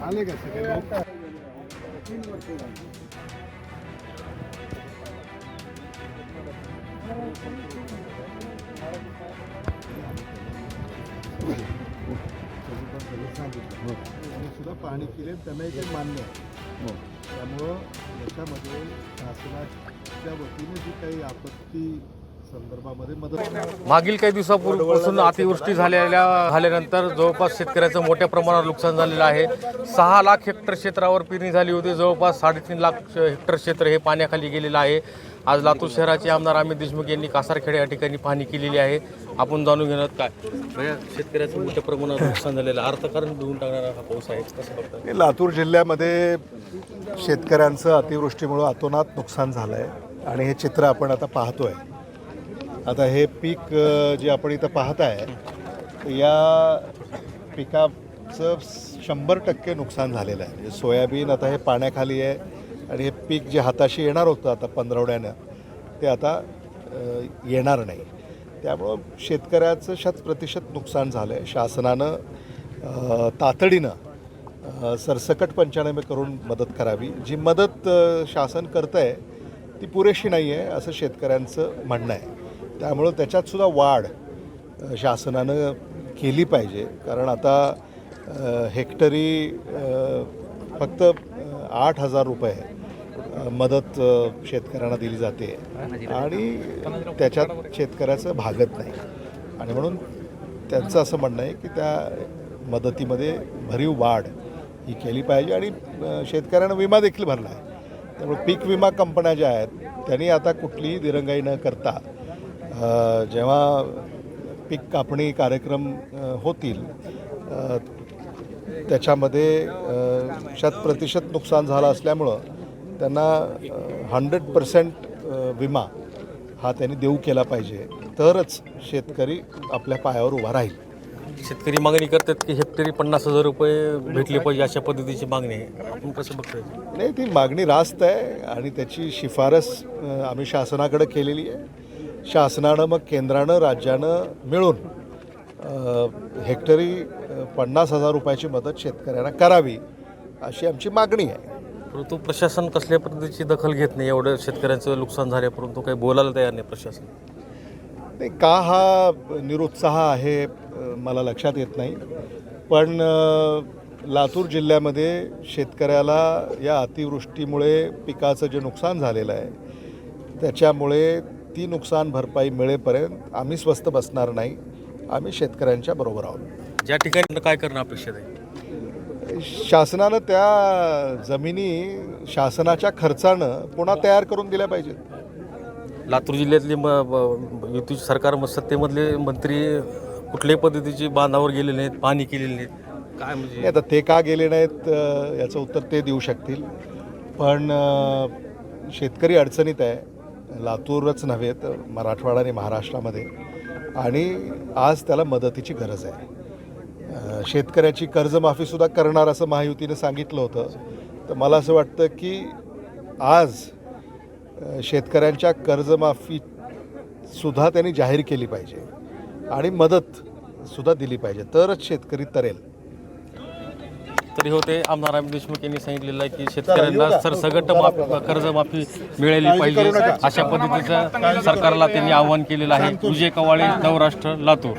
आले का सगळे सुद्धा पाहणी केली आणि त्यांनाही ते मान्य आहे. त्यामुळं याच्यामध्ये शासनाच्या वतीने जी काही आपत्ती संदर्भामध्ये मदत मागील काही दिवसापूर्वीपासून अतिवृष्टी झालेल्या झाल्यानंतर जवळपास शेतकऱ्याचं मोठ्या प्रमाणावर नुकसान झालेलं आहे. सहा लाख हेक्टर क्षेत्रावर पेरणी झाली होती. जवळपास साडेतीन लाख हेक्टर क्षेत्र हे पाण्याखाली गेलेलं आहे. आज लातूर शहराचे आमदार अमित देशमुख यांनी कासारखेडे या ठिकाणी पाहणी केलेली आहे. आपण जाणून घेणार काय? शेतकऱ्याचं मोठ्या प्रमाणावर नुकसान झालेलं आहे. अर्थकारण देऊन टाकणारा हा पाऊस आहे. कसं लातूर जिल्ह्यामध्ये शेतकऱ्यांचं अतिवृष्टीमुळं अतोनात नुकसान झालं आहे आणि हे चित्र आपण आता पाहतोय. आता हे पीक जे आपण इथं पाहत आहे या पिकाचं शंभर टक्के नुकसान झालेलं आहे. म्हणजे सोयाबीन आता हे पाण्याखाली आहे आणि हे पीक जे हाताशी येणार होतं आता पंधरवड्यानं ते आता येणार नाही. त्यामुळं शेतकऱ्याचं शत प्रतिशत नुकसान झालं आहे शासनानं तातडीनं सरसकट पंचनामे करून मदत करावी. जी मदत शासन करतं आहे ती पुरेशी नाही आहे असं शेतकऱ्यांचं म्हणणं आहे. त्यामुळं त्याच्यातसुद्धा वाढ शासनानं केली पाहिजे. कारण आता हेक्टरी फक्त आठ हजार रुपये मदत शेतकऱ्यांना दिली जाते. आणि त्याच्यात शेतकऱ्याचं भागत नाही. आणि म्हणून त्यांचं असं म्हणणं आहे की त्या मदतीमध्ये भरीव वाढ ही केली पाहिजे. आणि शेतकऱ्यांना विमा देखील भरला आहे. त्यामुळे पीक विमा कंपन्या ज्या आहेत त्यांनी आता कुठलीही दिरंगाई न करता जेव्हा पीक कापणी कार्यक्रम होतील त्याच्यामध्ये अ, शतप्रतिशत नुकसान झालं असल्यामुळं त्यांना हंड्रेड पर्सेंट विमा हा त्यांनी देऊ केला पाहिजे. तरच शेतकरी आपल्या पायावर उभा राहील. शेतकरी मागणी करतात की हेक्टरी पन्नास हजार रुपये भेटले पाहिजे अशा पद्धतीची मागणी आहे. आपण कसं बघतोय? नाही ती मागणी रास्त आहे आणि त्याची शिफारस आम्ही शासनाकडे केलेली आहे. शासनानं मग केंद्रानं राज्यानं मिळून हेक्टरी पन्नास हजार रुपयाची मदत शेतकऱ्यांना करावी अशी आमची मागणी आहे. परंतु प्रशासन कसल्या पद्धतीची दखल घेत नाही? एवढं शेतकऱ्यांचं नुकसान झाले परंतु काही बोलायला तयार नाही प्रशासन. नाही का हा निरुत्साह आहे मला लक्षात येत नाही. पण लातूर जिल्ह्यामध्ये शेतकऱ्याला या अतिवृष्टीमुळे पिकाचं जे नुकसान झालेलं आहे त्याच्यामुळे ती नुकसान भरपाई मिळेपर्यंत आम्ही स्वस्त बसणार नाही. आम्ही शेतकऱ्यांच्या बरोबर आहोत. ज्या ठिकाणी काय करणं अपेक्षित आहे? शासनानं त्या जमिनी शासनाच्या खर्चानं पुन्हा तयार करून दिल्या पाहिजेत. लातूर जिल्ह्यातले म ब- युती सरकार सत्तेमधले मंत्री कुठल्याही पद्धतीची बांधावर गेलेले नाहीत पाणी केलेले नाहीत. काय म्हणजे? आता ते का गेले नाहीत याचं उत्तर ते देऊ शकतील. पण शेतकरी अडचणीत आहे. लातूरच नव्हे तर मराठवाडा आणि महाराष्ट्रामध्ये. आणि आज त्याला मदतीची गरज आहे. शेतकऱ्याची कर्जमाफीसुद्धा करणार असं महायुतीनं सांगितलं होतं. तर मला असं वाटतं की आज शेतकऱ्यांच्या कर्जमाफीसुद्धा त्यांनी जाहीर केली पाहिजे. आणि मदतसुद्धा दिली पाहिजे. तरच शेतकरी तरेल. तरी होते. आमदार अमित देशमुख यांनी सांगितलेलं आहे की शेतकऱ्यांना सरसगट माफ कर्जमाफी मिळाली पाहिजे. अशा पद्धतीचं सरकारला त्यांनी आवाहन केलेलं आहे. विजय कवाळे नवराष्ट्र लातूर.